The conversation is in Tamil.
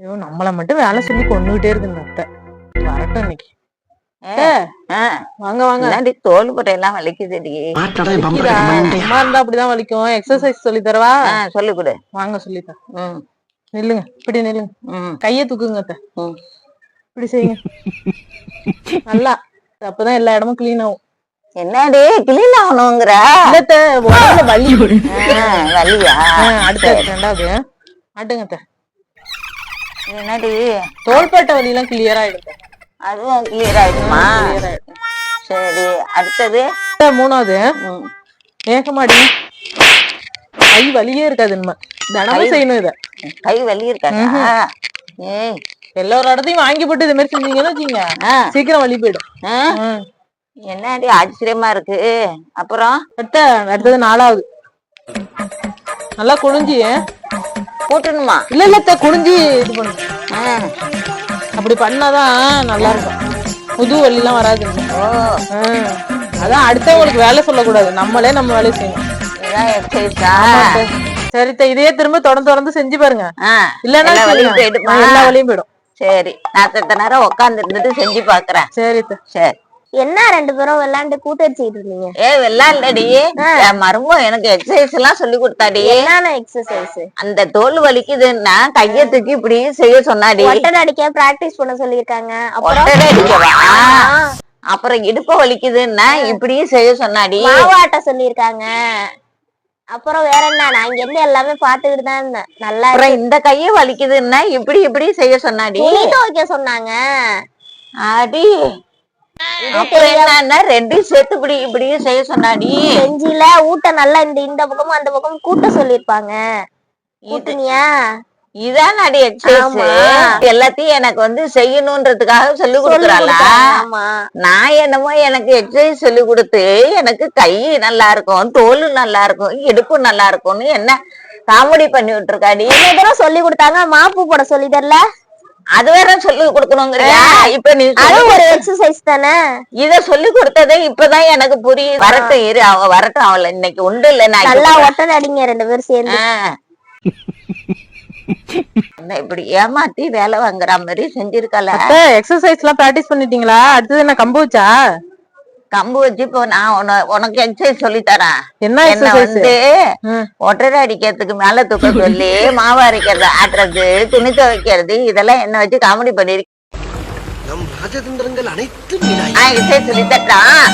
ஐயோ நம்மள மட்டும் வேலை சொல்லி கொண்டுகிட்டே இருக்கு இந்த அத்தை. வரட்டும் இன்னைக்கு. வாங்க வாங்க. தோல் எல்லாம் வலிக்குதுடி. வலிக்குதா? சும்மா இருந்தா அப்படிதான் வலிக்கும். எக்ஸசைஸ் சொல்லி தரவா? சொல்லி கொடு. வாங்க சொல்லித்தரேன் ம், நில்லுங்க இப்படி நில்லுங்க. கைய தூக்குங்க அத்தை. இப்படி செய்யுங்க. நல்லா. அப்பதான் எல்லா இடமும் கிளீன் ஆகும். என்னடி கிளீன் ஆகணுங்கிற? வலி. வலியா? ஆ, அடுத்தது ரெண்டாவது. ஆட்டுங்க அத்தை. என்னடி? தோள்பட்டை வலி எல்லாம் கிளியர் ஆயிடும்? அத்தை. அதுவும் கிளியர் ஆயிடுமா. சரி அடுத்தது? மூணாவது. ஏகமாடி. கை வலியே இருக்காது நம்ம தினமும் செய்யணும் இத. கை வலி இருக்காடா ஏய். எல்லாரோட இடத்தையும் வாங்கி போட்டு இது மாதிரி செஞ்சீங்கன்னு வச்சுங்க சீக்கிரம் வலி போயிடும். என்னடி ஆச்சரியமா இருக்கு? அப்புறம்? அத்தை அடுத்தது நாலாவது. நல்லா குனிஞ்சி கூட்டணுமா இல்ல இல்ல குனிஞ்சி இது பண்ணுங்க ஆ, அப்படி பண்ணாதான் நல்லா இருக்கும் புது வலி எல்லாம் வராது. அதான் அடுத்தவங்களுக்கு வேலை சொல்லக்கூடாது. நம்மளே நம்ம வேலையை செய்யணும். சரி இதையே திரும்ப தொடர்ந்து தொடர்ந்து செஞ்சு பாருங்க. இல்லன்னா எல்லா செய்யுங்க. போயிடுமா? சரி. நான் செத்த நேரம் உட்கார்ந்து இருந்துட்டு செஞ்சு பாக்குறேன். சரி. சரி. என்ன ரெண்டு பேரும் விளையாண்டு கூட்டடிச்சிட்டு இருந்தீங்க? ஏ என் மருமம் எனக்கு எக்ஸசைஸ் எல்லாம் சொல்லி கொடுத்தாடி. என்னென்ன எக்ஸசைஸ் அந்த தோல் வலிக்குதுன்னா கைய தூக்கி இப்படி செய்ய சொன்னாடி. ஒட்டடை அடிக்க பிராக்டிஸ் பண்ண சொல்லிருக்காங்க அப்புறம்? ஒட்டடை அடிக்கவா? ஆ, அப்புறம் இடுப்பு வலிக்குதுன்னா இப்படியும் செய்ய சொன்னாடி. மாவு ஆட்ட சொல்லிருக்காங்க அப்புறம் வேற என்ன? நான் இங்க இருந்து எல்லாமே பாத்துக்கிட்டு தான் இருந்தேன். நல்லா. அப்புறம் இந்த கைய வலிக்குதுன்னா இப்படி இப்படி செய்ய சொன்னாடி. துணி துவைக்க சொன்னாங்க. அடி அப்புறம் என்னன்னா ரெண்டையும் சேர்த்து இப்படி செய்ய சொன்னாடி. செஞ்சில ஊட்ட நல்லா இந்த இந்த பக்கமும் அந்த பக்கமும் கூட்ட சொல்லிருப்பாங்க கூட்டுனியா இதான் அடி. எல்லாத்தையும் எனக்கு வந்து செய்யணும்ன்றதுக்காக சொல்லி கொடுக்குறாளா? நான் என்னமோ எனக்கு எக்ஸசைஸ் சொல்லி கொடுத்து எனக்கு கை நல்லா இருக்கும் தோல் நல்லா இருக்கும் இடுப்பு நல்லா இருக்கும்னு என்ன காமெடி பண்ணி விட்டுருக்காடி? சொல்லி கொடுத்தாங்க மாப்பு போட சொல்லி தரல? அது வேற சொல்லி கொடுக்கணுங்கிறியா? இப்ப நீ அது ஒரு எக்ஸசைஸ் தானே? இத சொல்லி கொடுத்ததே இப்பதான் எனக்கு புரியுது. வரட்டும் இரு அவ வரட்டும். அவள இன்னைக்கு உண்டு இல்ல நான் நல்லா ஒட்டடை அடிங்க ரெண்டு பேரும் சேர்ந்து. இப்படி ஏமாத்தி வேலை வாங்குற மாதிரி செஞ்சிருக்கல? எக்ஸசைஸ் எல்லாம் பிராக்டிஸ் பண்ணிட்டீங்களா? அடுத்தது என்ன கம்பு வச்சா? கம்பு வச்சு இப்போ நான் உன- உனக்கு எக்ஸசைஸ் சொல்லி தரேன் என்ன வந்து ஒட்டடை அடிக்கிறதுக்கு மேல தூக்க சொல்லி மாவு அரைக்கிறது ஆட்டுறது துணி துவைக்கிறது இதெல்லாம் என்ன வச்சு காமெடி பண்ணிருக்கேன் நம் ராஜதந்திரங்கள் அனைத்தும் நான் எக்ஸசைஸ் சொல்லி தட்டான்